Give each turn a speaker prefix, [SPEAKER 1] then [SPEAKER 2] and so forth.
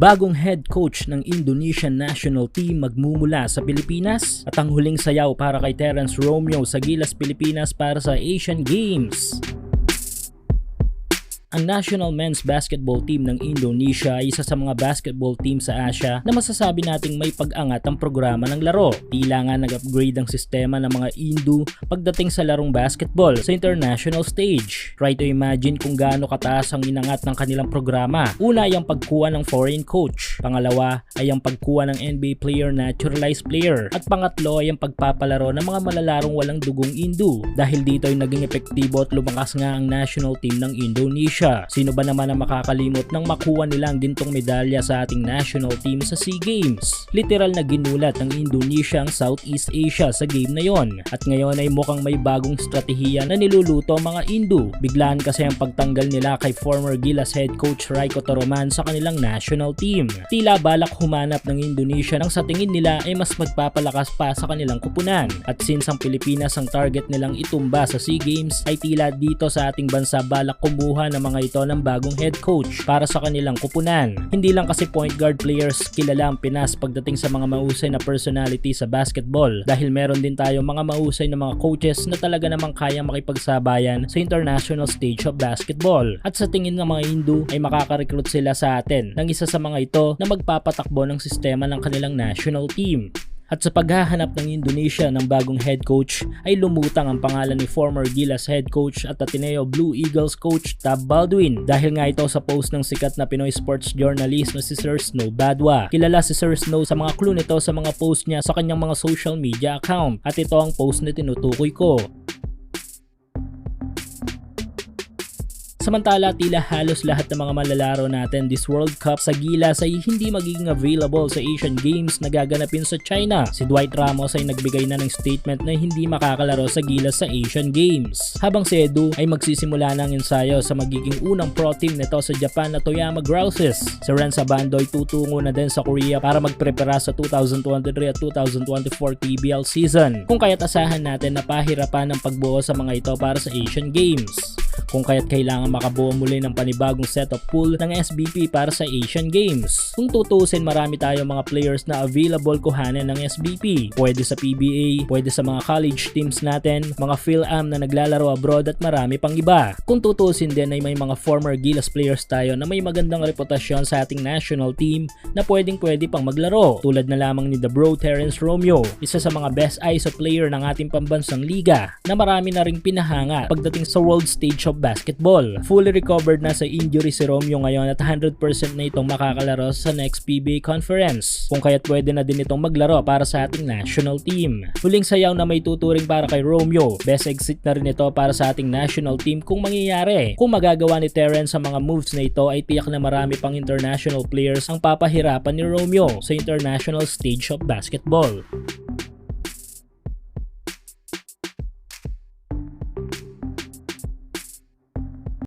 [SPEAKER 1] bagong head coach ng Indonesian national team magmumula sa Pilipinas at ang huling sayaw para kay Terence Romeo sa Gilas Pilipinas para sa Asian Games. Ang national men's basketball team ng Indonesia ay isa sa mga basketball team sa Asia na masasabi nating may pag-angat ang programa ng laro. Tila nga nag-upgrade ang sistema ng mga Indu pagdating sa larong basketball sa international stage. Try to imagine kung gaano kataas ang inangat ng kanilang programa. Una ay ang pagkuha ng foreign coach. Pangalawa ay ang pagkuha ng NBA player naturalized player. At pangatlo ay ang pagpapalaro ng mga malalarong walang dugong Indu. Dahil dito ay naging epektibo at lumakas nga ang national team ng Indonesia siya. Sino ba naman ang makakalimot ng makuha nilang gintong medalya sa ating national team sa SEA Games? Literal na ginulat ng Indonesia ang Southeast Asia sa game na yon. At ngayon ay mukhang may bagong strategiya na niluluto ang mga Indo. Biglaan kasi ang pagtanggal nila kay former Gilas head coach Raiko Toroman sa kanilang national team. Tila balak humanap ng Indonesia nang sa tingin nila ay mas magpapalakas pa sa kanilang kupunan. At since ang Pilipinas ang target nilang itumba sa SEA Games ay tila dito sa ating bansa balak kumuha ng mga ito ng bagong head coach para sa kanilang kupunan. Hindi lang kasi point guard players kilala ang Pinas pagdating sa mga mausay na personality sa basketball dahil meron din tayo mga mausay na mga coaches na talaga namang kayang makipagsabayan sa international stage of basketball. At sa tingin ng mga Hindu ay makaka-recruit sila sa atin ng isa sa mga ito na magpapatakbo ng sistema ng kanilang national team. At sa paghahanap ng Indonesia ng bagong head coach ay lumutang ang pangalan ni former Gilas head coach at Ateneo Blue Eagles coach Tab Baldwin dahil nga ito sa post ng sikat na Pinoy sports journalist na si Sir Snow Badwa. Kilala si Sir Snow sa mga clue nito sa mga post niya sa kanyang mga social media account at ito ang post na tinutukoy ko. Samantala, tila halos lahat ng mga malalaro natin this World Cup sa Gilas ay hindi magiging available sa Asian Games na gaganapin sa China. Si Dwight Ramos ay nagbigay na ng statement na hindi makakalaro sa Gilas sa Asian Games. Habang si Edu ay magsisimula ng ensayo sa magiging unang pro team nito sa Japan na Toyama Grouses. Si Ren Sabando ay tutungo na din sa Korea para magprepara sa 2023 at 2024 PBL season. Kung kaya't asahan natin na pahirapan ang pagbuo sa mga ito para sa Asian Games kung kaya't kailangan makabuo muli ng panibagong set of pool ng SBP para sa Asian Games. Kung tutusin marami tayo mga players na available kuhanin ng SBP. Pwede sa PBA, pwede sa mga college teams natin, mga PhilAm na naglalaro abroad at marami pang iba. Kung tutusin din ay may mga former Gilas players tayo na may magandang reputasyon sa ating national team na pwedeng pwede pang maglaro. Tulad na lamang ni The Bro Terence Romeo, isa sa mga best ISO player ng ating pambansang liga na marami na ring pinahanga pagdating sa world stage of basketball. Fully recovered na sa injury si Romeo ngayon at 100% na itong makakalaro sa next PBA conference. Kung kaya't pwede na din itong maglaro para sa ating national team. Huling sayaw na may tuturing para kay Romeo. Best exit na rin ito para sa ating national team kung mangyayari. Kung magagawa ni Terence sa mga moves na ito ay tiyak na marami pang international players ang papahirapan ni Romeo sa international stage of basketball.